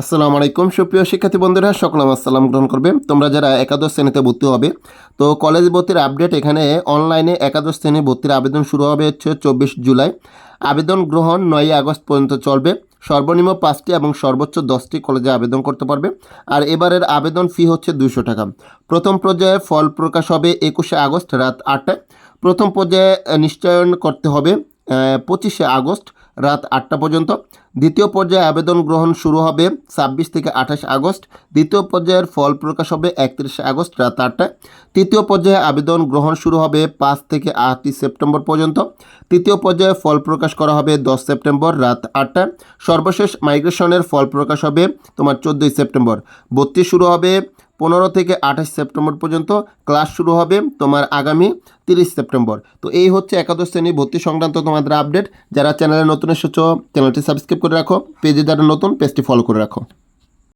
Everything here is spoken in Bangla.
আসসালামু আলাইকুম। সুপ্রিয় শিক্ষার্থী বন্ধুরা সকলাম আসসালাম গ্রহণ করবে। তোমরা যারা একাদশ শ্রেণীতে ভর্তি হবে, তো কলেজ ভর্তির আপডেট এখানে অনলাইনে একাদশ শ্রেণি ভর্তির আবেদন শুরু হবে হচ্ছে চব্বিশ জুলাই। আবেদন গ্রহণ নয়ই আগস্ট পর্যন্ত চলবে। সর্বনিম্ন পাঁচটি এবং সর্বোচ্চ দশটি কলেজে আবেদন করতে পারবে। আর এবারের আবেদন ফি হচ্ছে দুশো টাকা। প্রথম পর্যায়ে ফল প্রকাশ হবে একুশে আগস্ট রাত আটটায়। প্রথম পর্যায়ে নিশ্চয়ন করতে হবে পঁচিশে আগস্ট। রাত আটটা পর্যন্ত। দ্বিতীয় পর্যায়ে আবেদন গ্রহণ শুরু হবে ছাব্বিশ থেকে আঠাশ আগস্ট। দ্বিতীয় পর্যায়ের ফল প্রকাশ হবে একত্রিশে আগস্ট রাত আটটায়। তৃতীয় পর্যায়ে আবেদন গ্রহণ শুরু হবে পাঁচ থেকে আটই সেপ্টেম্বর পর্যন্ত। তৃতীয় পর্যায়ে ফল প্রকাশ করা হবে দশ সেপ্টেম্বর রাত আটটায়। সর্বশেষ মাইগ্রেশনের ফল প্রকাশ হবে তোমার চোদ্দোই সেপ্টেম্বর। ভর্তি শুরু হবে পনেরো থেকে আঠাশ সেপ্টেম্বর পর্যন্ত ক্লাস শুরু হবে তোমার আগামী তিরিশ সেপ্টেম্বর। তো এই হচ্ছে একাদশ শ্রেণি ভর্তি সংক্রান্ত তোমাদের আপডেট। যারা চ্যানেলে নতুন এসেছ, চ্যানেলটি সাবস্ক্রাইব করে রাখো পেজে যারা নতুন, পেজটি ফলো করে রাখো।